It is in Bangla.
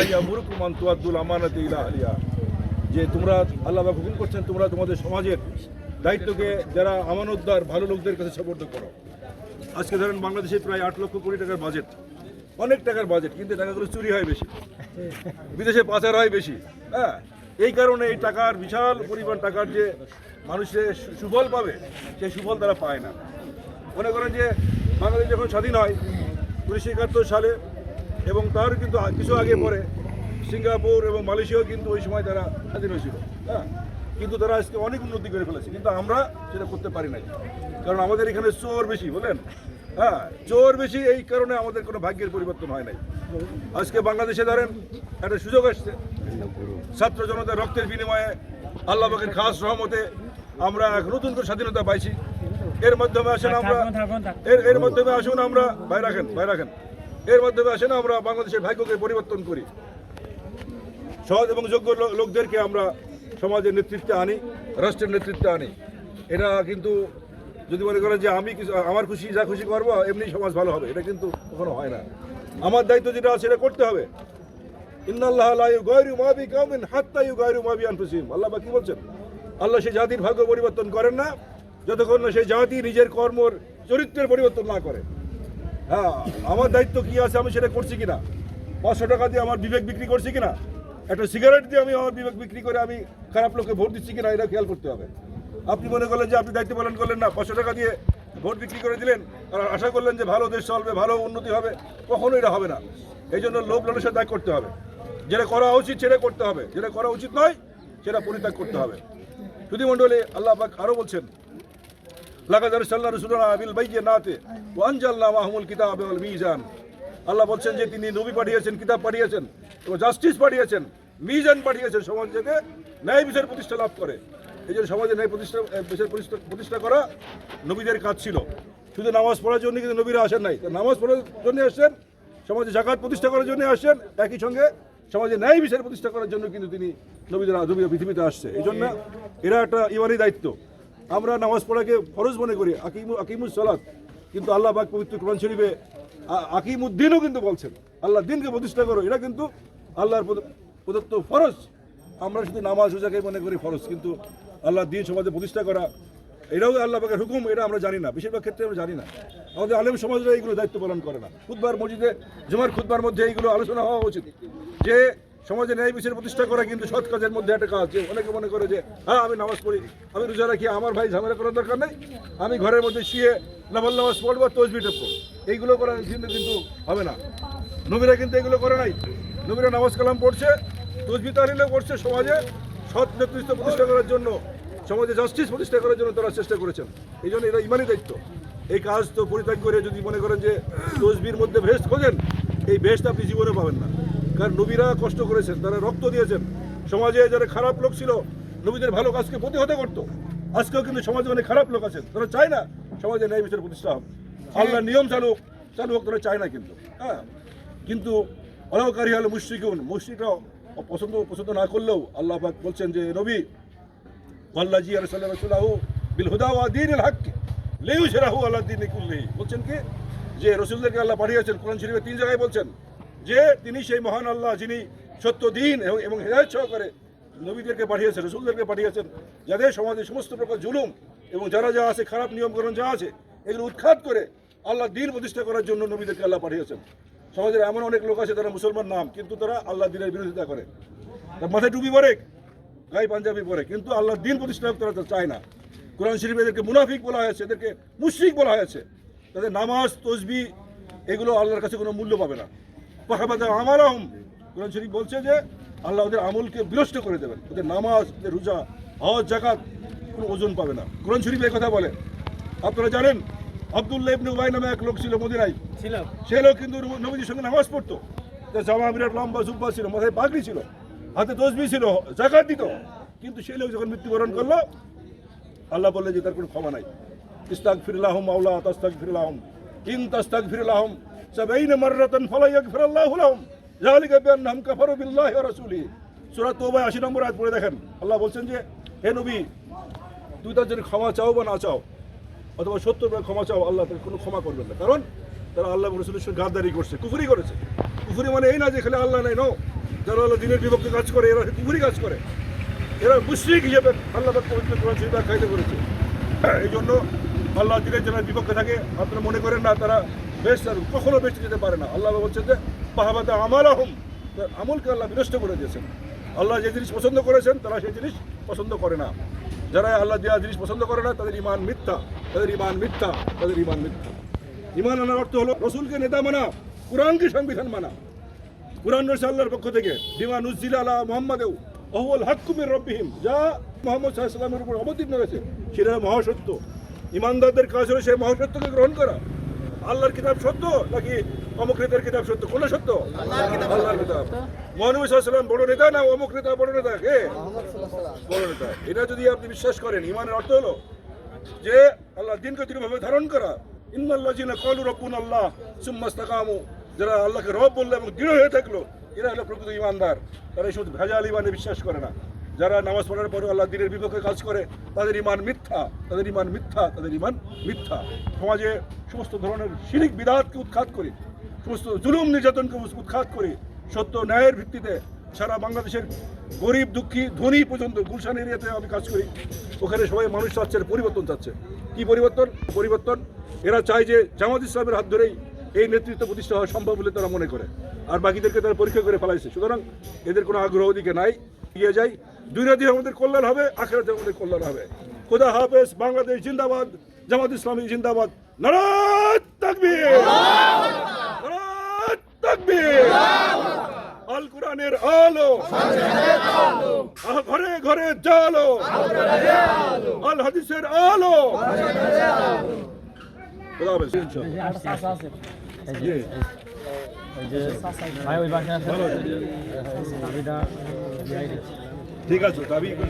লাইয়া মুরুকুমান তুয়াদ্দুল আমানত ইলা আলিয়া যে তোমরা আল্লাহ পাক হুকুম করছেন, তোমরা তোমাদের সমাজের দায়িত্বকে যারা আমানতদার, ভালো লোকদের কাছে সপর্দ করো। আজকে ধরেন বাংলাদেশে প্রায় আট লক্ষ কোটি টাকার বাজেট। অনেক টাকার বাজেট, কিন্তু টাকাগুলো চুরি হয় বেশি। বিদেশে পাচার হয় বেশি। হ্যাঁ এই কারণে এই টাকার বিশাল পরিমাণ টাকার যে মানুষের সুফল পাবে, সেই সুফল তারা পায় না। মনে করেন যে বাংলাদেশ যখন স্বাধীন হয়, উনিশশো একাত্তর সালে এবং তার কিন্তু কিছু আগে পরে সিঙ্গাপুর এবং মালয়েশিয়াও কিন্তু ওই সময় তারা স্বাধীন হয়েছিল। হ্যাঁ? কিন্তু তারা আজকে অনেক উন্নতি করে ফেলেছে। কিন্তু আমরা সেটা করতে পারি নাই। কারণ আমাদের এখানে চোর বেশি বলেন? হ্যাঁ? চোর বেশি এই কারণে আমাদের কোনো ভাগ্যের পরিবর্তন হয় নাই। আজকে বাংলাদেশে ধরেন একটা সুযোগ আসছে। ছাত্র জনতার রক্তের বিনিময়ে আল্লাহ পাকের খাস রহমতে আমরা এক নতুন করে স্বাধীনতা পাইছি। এর মাধ্যমে আসেন আমরা এর এর মাধ্যমে আসুন আমরা ভাই রাখেন ভাই রাখেন। এর মাধ্যমে আসেন আমরা বাংলাদেশের ভাগ্যকে পরিবর্তন করি। সহজ এবং যোগ্য লোকদেরকে আমরা সমাজের নেতৃত্বে আনি, রাষ্ট্রের নেতৃত্বে আনি। এটা কিন্তু যদি মনে করেন যে আমি কিছু আমার খুশি, যা খুশি করব, এমনি সমাজ ভালো হবে। এটা কিন্তু কখনো হয় না। আমার দায়িত্ব যেটা আছে, সেটা করতে হবে। আল্লাহ কি বলছেন? আল্লাহ সেই জাতির ভাগ্য পরিবর্তন করেন না, যতক্ষণ না সেই জাতি নিজের কর্মর চরিত্রের পরিবর্তন না করে। হ্যাঁ আমার দায়িত্ব কি আছে, আমি সেটা করছি কিনা? পাঁচশো টাকা দিয়ে আমার বিবেক বিক্রি করছি কিনা? একটা সিগারেট দিয়ে আমি আমার বিবেক বিক্রি করে আমি খারাপ লোককে ভোট দিচ্ছি কিনা, এটা খেয়াল করতে হবে। আপনি মনে করলেন যে আপনি দায়িত্ব পালন করলেন না, পাঁচশো টাকা দিয়ে ভোট বিক্রি করে দিলেন, আর আশা করলেন যে ভালো দেশ চলবে, ভালো উন্নতি হবে কখনো এটা হবে না। এই জন্য লোভ লালসা ত্যাগ করতে হবে। যেটা করা উচিত সেটা করতে হবে, যেটা করা উচিত নয় সেটা পরিত্যাগ করতে হবে। শুধু মণ্ডলে আল্লাহ পাক আরও বলছেন লাগাদ আরসালনা রাসূলানা বিল বাইয়িনাতি ওয়া আল্লাহ বলছেন যে তিনি নবী পাঠিয়েছেন, কিতাব পাঠিয়েছেন, এবং জাস্টিস পাঠিয়েছেন, মিজান পাঠিয়েছেন সমাজ যাতে ন্যায় বিচার প্রতিষ্ঠা লাভ করে। এই জন্য সমাজে ন্যায় প্রতিষ্ঠা বিচার প্রতিষ্ঠা করা নবীদের কাজ ছিল। শুধু নামাজ পড়ার জন্য কিন্তু নবীরা আসেন নাই। নামাজ পড়ার জন্য আসছেন সমাজে জাকাত প্রতিষ্ঠা করার জন্য আসছেন একই সঙ্গে সমাজে ন্যায় বিচার প্রতিষ্ঠা করার জন্য কিন্তু তিনি নবীদের নবী পৃথিবীতে আসছে। এই জন্য এরা একটা ইমানি দায়িত্ব। আমরা নামাজ পড়াকে ফরজ মনে করি, আকিমু, আকিমুস সালাত। কিন্তু আল্লাহ পাক পবিত্র কোরআন শরীফে, আ- আকিমুদ্দিনও কিন্তু বলছেন, আল্লাহ দিনকে প্রতিষ্ঠা করো। এটা কিন্তু আল্লাহর প্রদত্ত ফরজ। আমরা শুধু নামাজ রোজাকে মনে করি ফরজ, কিন্তু আল্লাহ দিন সমাজে প্রতিষ্ঠা করা, এটাও আল্লাহ পাকের হুকুম, এটা আমরা জানি না। বেশিরভাগ ক্ষেত্রে আমরা জানি না। আমাদের আলেম সমাজরা এইগুলো দায়িত্ব পালন করে না। খুদবার মসজিদে, জুমার খুদবার মধ্যে এইগুলো আলোচনা হওয়া উচিত। যে সমাজে ন্যায় বিচার প্রতিষ্ঠা করা কিন্তু সৎ কাজের মধ্যে একটা কাজ। অনেকে মনে করে যে হ্যাঁ আমি নামাজ পড়ি, আমি রোজা রাখি, আমার ভাই ঝামেলা করার দরকার নেই, আমি ঘরের মধ্যে শুয়ে নামাল নামাজ পড়ব তসবি টেপবো এইগুলো করার কিন্তু কিন্তু হবে না। নবীরা কিন্তু এগুলো করে নাই। নবীরা নামাজ কালাম পড়ছে, তসবি তাহলিলও করছে সমাজে। সৎ নেতৃত্ব প্রতিষ্ঠা করার জন্য, সমাজে জাস্টিস প্রতিষ্ঠা করার জন্য তারা চেষ্টা করেছেন। এই জন্য এরা ইমানই দায়িত্ব। এই কাজ তো পরিত্যাগ করে যদি মনে করেন যে, তসবির মধ্যে ভেস্ট খোঁজেন, এই ভেস্ট আপনি জীবনে পাবেন না। কারণ নবীরা কষ্ট করেছেন, তারা রক্ত দিয়েছেন। সমাজে যারা খারাপ লোক ছিল, নবীদের ভালো কাজকে প্রতিহত করতো। আজকেও কিন্তু সমাজে অনেক খারাপ লোক আছেন। তারা চায় না সমাজে ন্যায় বিচার প্রতিষ্ঠা হোক। আল্লাহ নিয়ম চালু চালু হোক, তারা চায় না কিন্তু। হ্যাঁ। কিন্তু অলকারী হলো মুশ্রিকুন। মুশ্রিকরা পছন্দ পছন্দ না করলেও আল্লাহ বলছেন যে, নবী আল্লাহ সাল্লাহ রসুল্লাহ বিল হুদা দিনিল হক লেউ সেরাহু আল্লাহ দিন বলছেন কি? যে রসুলদেরকে আল্লাহ পাঠিয়েছেন, কোরআন শরীফে তিন জায়গায় বলছেন যে তিনি সেই মহান আল্লাহ যিনি সত্য দিন এবং হেদায়ত সহকারে নবীদেরকে পাঠিয়েছেন, রসুলদেরকে পাঠিয়েছেন, যাদের সমাজে সমস্ত প্রকার জুলুম এবং যারা যা আছে খারাপ নিয়মকরণ যা আছে, এগুলো উৎখাত করে আল্লাহ দিন প্রতিষ্ঠা করার জন্য নবীদেরকে আল্লাহ পাঠিয়েছেন। সমাজের এমন অনেক লোক আছে তারা মুসলমান নাম, কিন্তু তারা আল্লাহ দিনের বিরোধিতা করে। মাথায় টুপি পরে, গায়ে পাঞ্জাবি পরে, কিন্তু আল্লাহ দিন প্রতিষ্ঠা তারা চায় না। কোরআন শরীফ এদেরকে মুনাফিক বলা হয়েছে, এদেরকে মুশরিক বলা হয়েছে। তাদের নামাজ, তসবি, এগুলো আল্লাহর কাছে কোনো মূল্য পাবে না। পাহাবাদা আমার আহম কোরআন শরীফ বলছে যে আল্লাহ ওদের আমলকে বিনষ্ট করে দেবেন। ওদের নামাজ রোজা হজ জাকাত কোনো ওজন পাবে না। কোরআন শরীফ এই কথা বলে। আপনারা জানেন আব্দুল্লাহ ইবনে উবাই নামে এক লোক ছিল মদিনায়। ছিল। সে লোক কিন্তু নবীজির সঙ্গে নামাজ পড়তো। জামা বিরাট লম্বা জুব্বা ছিল মাথায় পাগড়ি ছিল হাতে তসবি ছিল জাকাত দিত। কিন্তু সেই লোক যখন মৃত্যুবরণ করল আল্লাহ বললে যে তার কোনো ক্ষমা নাই। ইস্তাক ফিরলাহম মাওলা তাস্তাক ফিরলাহম ইন তাস্তাক ফিরলাহম সাবাইন মাররাতান ফালা ইয়াগফিরাল্লাহু লাহুম। যালিকা বিআন্নাহুম কাফারু বিল্লাহি ওয়া রাসূলিহি। সূরা তওবা 80 নম্বর আয়াত পড়ে দেখেন। আল্লাহ বলছেন যে, হে নবী তুই তার জন্য ক্ষমা চাও বা না চাও, অথবা বার ক্ষমা চাও, আল্লাহ তার কোনো ক্ষমা করবেন না। কারণ তারা আল্লাহ রসুলের সঙ্গে গাদ্দারি করছে, কুফুরি করেছে। কুফুরি মানে এই না যে খালি আল্লাহ নাই নো যারা আল্লাহ দিনের বিপক্ষে কাজ করে, এরা কুপুরি কাজ করে। এরা মুশ্রিক হিসেবে আল্লাহ পবিত্র শরীফ খাইতে করেছে এই জন্য আল্লাহ দিনের যারা বিপক্ষে থাকে, আপনারা মনে করেন না, তারা বেশ কখনো বেশ যেতে পারে না। আল্লাহ বলছেন যে পাহাবাতে আমার আহম আমলকে আল্লাহ বিনষ্ট করে দিয়েছেন। আল্লাহ যে জিনিস পছন্দ করেছেন, তারা সেই জিনিস পছন্দ করে না। যারা আল্লাহ দেওয়া জিনিস পছন্দ করে না, তাদের ইমান মিথ্যা। তাদের ইমান মিথ্যা, তাদের ইমান মিথ্যা। ইমান আনার অর্থ হলো, রসুলকে নেতা মানা, কোরআনকে সংবিধান মানা। কোরআন রয়েছে আল্লাহর পক্ষ থেকে, বিমা নুজিল আলা মোহাম্মদেও অহুল হাক্কুমের রব্বিহিম। যা মোহাম্মদ সাল্লামের উপর অবতীর্ণ হয়েছে, সেটা মহাসত্য। ইমানদারদের কাজ হলো সেই মহাসত্যকে গ্রহণ করা। আল্লাহর কিতাব সত্য নাকি অমুকৃতের কিতাব সত্য? কোন সত্য? আল্লাহর কিতাব। মহানবী সাল্লাম বড় নেতা না অমুক নেতা, বড় নেতা? কে? বড় নেতা। এটা যদি আপনি বিশ্বাস করেন, ইমানের অর্থ হলো যে আল্লাহ দিনকে দৃঢ়ভাবে ধারণ করা। ইন্নাল্লাহ জিনা কলু রব্বুন আল্লাহ সুম্মাস্তাকামু যারা আল্লাহকে রব বলল এবং দৃঢ় হয়ে থাকল, এরা হলো প্রকৃত ইমানদার। তারা এই শুধু ভেজাল ইমানে বিশ্বাস করে না। যারা নামাজ পড়ার পরে আল্লাহ দিনের বিপক্ষে কাজ করে, তাদের ইমান মিথ্যা, তাদের ইমান মিথ্যা, তাদের ইমান মিথ্যা। সমাজে সমস্ত ধরনের শিরিক বিদাতকে উৎখাত করি, সমস্ত জুলুম নির্যাতনকে উৎখাত করি, সত্য ন্যায়ের ভিত্তিতে সারা বাংলাদেশের গরিব, দুঃখী, ধনী পর্যন্ত গুলশান এরিয়াতে আমি কাজ করি। ওখানে সবাই মানুষ চাচ্ছে পরিবর্তন চাচ্ছে। কি পরিবর্তন? পরিবর্তন, এরা চায় যে জামাত ইসলামের হাত ধরেই এই নেতৃত্ব প্রতিষ্ঠা হওয়া সম্ভব বলে তারা মনে করে। আর বাকিদেরকে তারা পরীক্ষা করে ফেলাইছে। সুতরাং এদের কোনো আগ্রহ দিকে নাই, এগিয়ে যাই। দুনিয়াতে আমাদের কল্যাণ হবে আখেরাতে আমাদের কল্যাণ হবে। খোদা হাফেজ বাংলাদেশ জিন্দাবাদ জামাত ইসলামী জিন্দাবাদ। নারাজ তাকবীর। নারাজ তাকবীর। আল কোরআনের আলো। ঘরে ঘরে জালো। আল হাদিসের আলো। খোদা হাফেজ। ভাই ওই বাসায় আছে ভালো আছে। চাবিটা ঠিক আছে দাবি